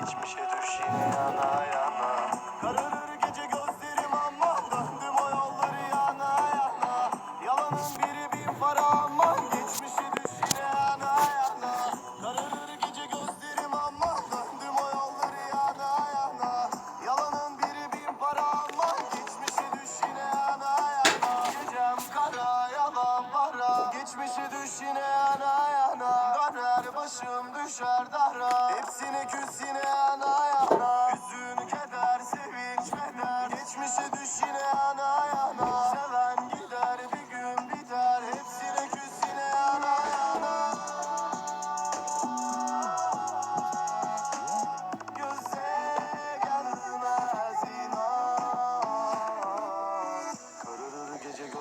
Geçmişe düş yine yana yana. peşe düş yine yana yana. Döner başım düşer dara Hepsini küs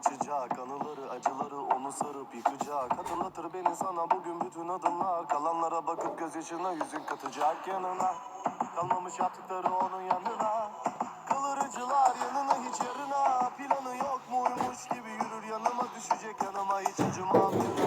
açacak. Anıları acıları onu sarıp yıkacak. Hatırlatır beni sana bugün bütün adımlar Kalanlara bakıp gözyaşına yüzün katacak yanına. Kalmamış yaptıkları onun yanına. Kılıcılar yanına hiç yarına. Planı yok muymuş gibi yürür yanıma. Düşecek yanıma hiç acımam. yanına